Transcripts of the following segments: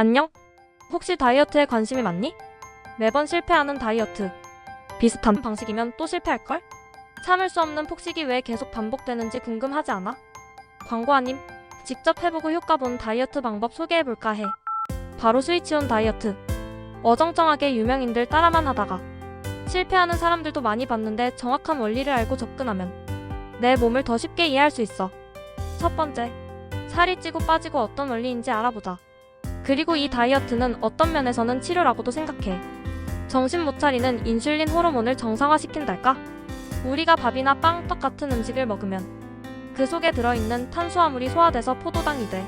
안녕? 혹시 다이어트에 관심이 많니? 매번 실패하는 다이어트. 비슷한 방식이면 또 실패할걸? 참을 수 없는 폭식이 왜 계속 반복되는지 궁금하지 않아? 광고 아님? 직접 해보고 효과 본 다이어트 방법 소개해볼까 해. 바로 스위치온 다이어트. 어정쩡하게 유명인들 따라만 하다가 실패하는 사람들도 많이 봤는데 정확한 원리를 알고 접근하면 내 몸을 더 쉽게 이해할 수 있어. 첫 번째, 살이 찌고 빠지고 어떤 원리인지 알아보자. 그리고 이 다이어트는 어떤 면에서는 치료라고도 생각해. 정신 못 차리는 인슐린 호르몬을 정상화시킨달까? 우리가 밥이나 빵, 떡 같은 음식을 먹으면 그 속에 들어있는 탄수화물이 소화돼서 포도당이 돼.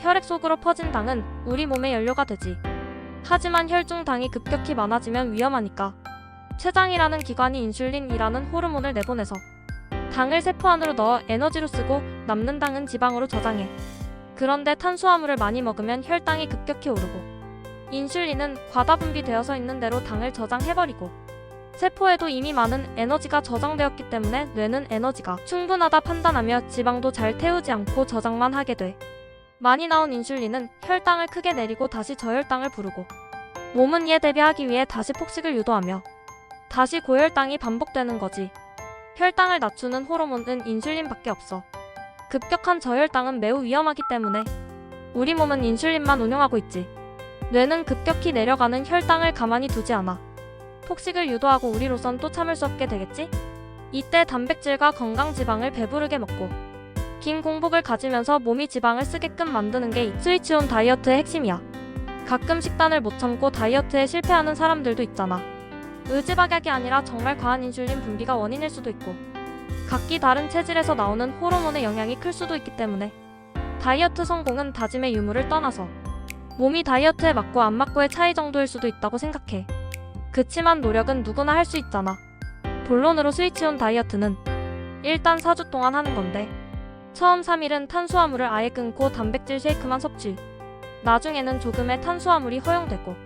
혈액 속으로 퍼진 당은 우리 몸의 연료가 되지. 하지만 혈중 당이 급격히 많아지면 위험하니까 췌장이라는 기관이 인슐린이라는 호르몬을 내보내서 당을 세포 안으로 넣어 에너지로 쓰고 남는 당은 지방으로 저장해. 그런데 탄수화물을 많이 먹으면 혈당이 급격히 오르고 인슐린은 과다 분비되어서 있는 대로 당을 저장해버리고 세포에도 이미 많은 에너지가 저장되었기 때문에 뇌는 에너지가 충분하다 판단하며 지방도 잘 태우지 않고 저장만 하게 돼. 많이 나온 인슐린은 혈당을 크게 내리고 다시 저혈당을 부르고 몸은 이에 대비하기 위해 다시 폭식을 유도하며 다시 고혈당이 반복되는 거지. 혈당을 낮추는 호르몬은 인슐린밖에 없어. 급격한 저혈당은 매우 위험하기 때문에 우리 몸은 인슐린만 운영하고 있지. 뇌는 급격히 내려가는 혈당을 가만히 두지 않아. 폭식을 유도하고 우리로선 또 참을 수 없게 되겠지? 이때 단백질과 건강 지방을 배부르게 먹고 긴 공복을 가지면서 몸이 지방을 쓰게끔 만드는 게이 스위치온 다이어트의 핵심이야. 가끔 식단을 못 참고 다이어트에 실패하는 사람들도 있잖아. 의지박약이 아니라 정말 과한 인슐린 분비가 원인일 수도 있고 각기 다른 체질에서 나오는 호르몬의 영향이 클 수도 있기 때문에 다이어트 성공은 다짐의 유무를 떠나서 몸이 다이어트에 맞고 안 맞고의 차이 정도일 수도 있다고 생각해. 그치만 노력은 누구나 할 수 있잖아. 본론으로 스위치온 다이어트는 일단 4주 동안 하는 건데 처음 3일은 탄수화물을 아예 끊고 단백질 쉐이크만 섭취. 나중에는 조금의 탄수화물이 허용되고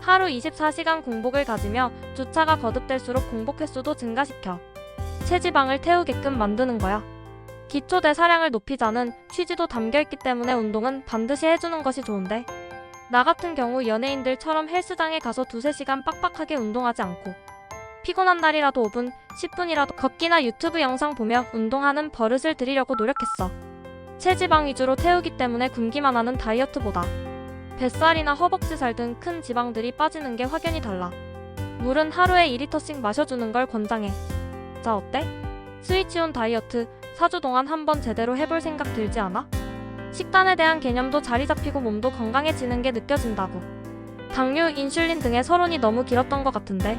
하루 24시간 공복을 가지며 주차가 거듭될수록 공복 횟수도 증가시켜 체지방을 태우게끔 만드는 거야. 기초 대사량을 높이자는 취지도 담겨있기 때문에 운동은 반드시 해주는 것이 좋은데 나 같은 경우 연예인들처럼 헬스장에 가서 두세 시간 빡빡하게 운동하지 않고 피곤한 날이라도 5분, 10분이라도 걷기나 유튜브 영상 보며 운동하는 버릇을 들이려고 노력했어. 체지방 위주로 태우기 때문에 굶기만 하는 다이어트보다 뱃살이나 허벅지 살 등 큰 지방들이 빠지는 게 확연히 달라. 물은 하루에 2리터씩 마셔주는 걸 권장해. 자, 어때? 스위치온 다이어트 4주 동안 한번 제대로 해볼 생각 들지 않아? 식단에 대한 개념도 자리 잡히고 몸도 건강해지는 게 느껴진다고. 당뇨, 인슐린 등의 서론이 너무 길었던 것 같은데.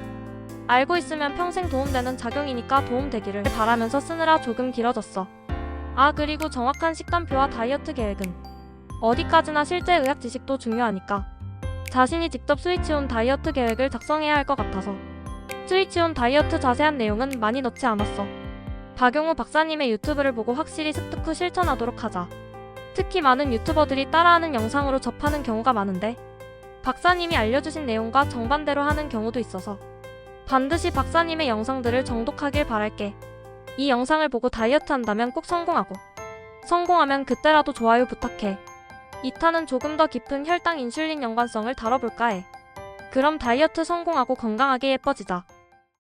알고 있으면 평생 도움되는 작용이니까 도움되기를 바라면서 쓰느라 조금 길어졌어. 아, 그리고 정확한 식단표와 다이어트 계획은 어디까지나 실제 의학 지식도 중요하니까 자신이 직접 스위치온 다이어트 계획을 작성해야 할 것 같아서 스위치온 다이어트 자세한 내용은 많이 넣지 않았어. 박용우 박사님의 유튜브를 보고 확실히 습득 후 실천하도록 하자. 특히 많은 유튜버들이 따라하는 영상으로 접하는 경우가 많은데 박사님이 알려주신 내용과 정반대로 하는 경우도 있어서 반드시 박사님의 영상들을 정독하길 바랄게. 이 영상을 보고 다이어트 한다면 꼭 성공하고 성공하면 그때라도 좋아요 부탁해. 2탄은 조금 더 깊은 혈당 인슐린 연관성을 다뤄볼까 해. 그럼 다이어트 성공하고 건강하게 예뻐지자.